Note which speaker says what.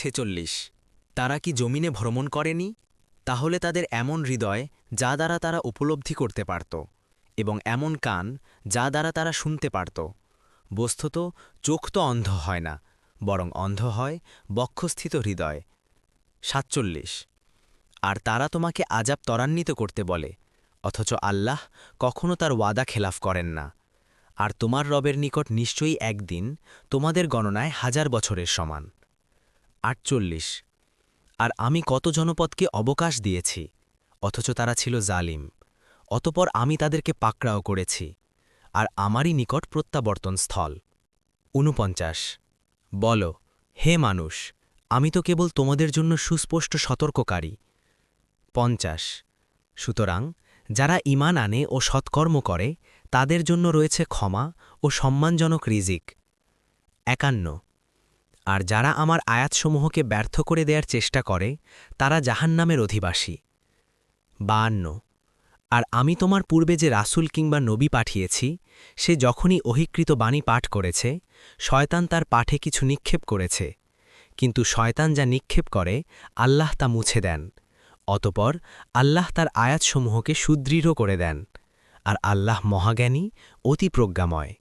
Speaker 1: ছেচল্লিশ। তারা কি জমিনে ভ্রমণ করেনি? তাহলে তাদের এমন হৃদয় যা দ্বারা তারা উপলব্ধি করতে পারত এবং এমন কান যা দ্বারা তারা শুনতে পারত। বস্তুত চোখ তো অন্ধ হয় না, বরং অন্ধ হয় বক্ষস্থিত হৃদয়। সাতচল্লিশ। আর তারা তোমাকে আজাব ত্বরান্বিত করতে বলে, অথচ আল্লাহ কখনো তার ওয়াদা খেলাফ করেন না। আর তোমার রবের নিকট নিশ্চয়ই একদিন তোমাদের গণনায় হাজার বছরের সমান। আটচল্লিশ। আর আমি কত জনপদকে অবকাশ দিয়েছি, অথচ তারা ছিল জালিম, অতপর আমি তাদেরকে পাকড়াও করেছি, আর আমারই নিকট প্রত্যাবর্তন স্থল। ঊনপঞ্চাশ বল, হে মানুষ, আমি তো কেবল তোমাদের জন্য সুস্পষ্ট সতর্ককারী। পঞ্চাশ। সুতরাং, যারা ইমান আনে ও সৎকর্ম করে, তাদের জন্য রয়েছে ক্ষমা ও সম্মানজনক রিজিক। একান্ন। আর যারা আমার আয়াতসমূহকে ব্যর্থ করে দেওয়ার চেষ্টা করে, তারা জাহান্নামের অধিবাসী। বায়ান্ন। আর আমি তোমার পূর্বে যে রাসূল কিংবা নবী পাঠিয়েছি, সে যখনই অহিকৃত বাণী পাঠ করেছে, শয়তান তার পাঠে কিছু নিক্ষেপ করেছে। কিন্তু শয়তান যা নিক্ষেপ করে, আল্লাহ তা মুছে দেন। অতপর আল্লাহ তার আয়াতসমূহকে সুদৃঢ় করে দেন। আর আল্লাহ মহাজ্ঞানী, অতি প্রজ্ঞাময়।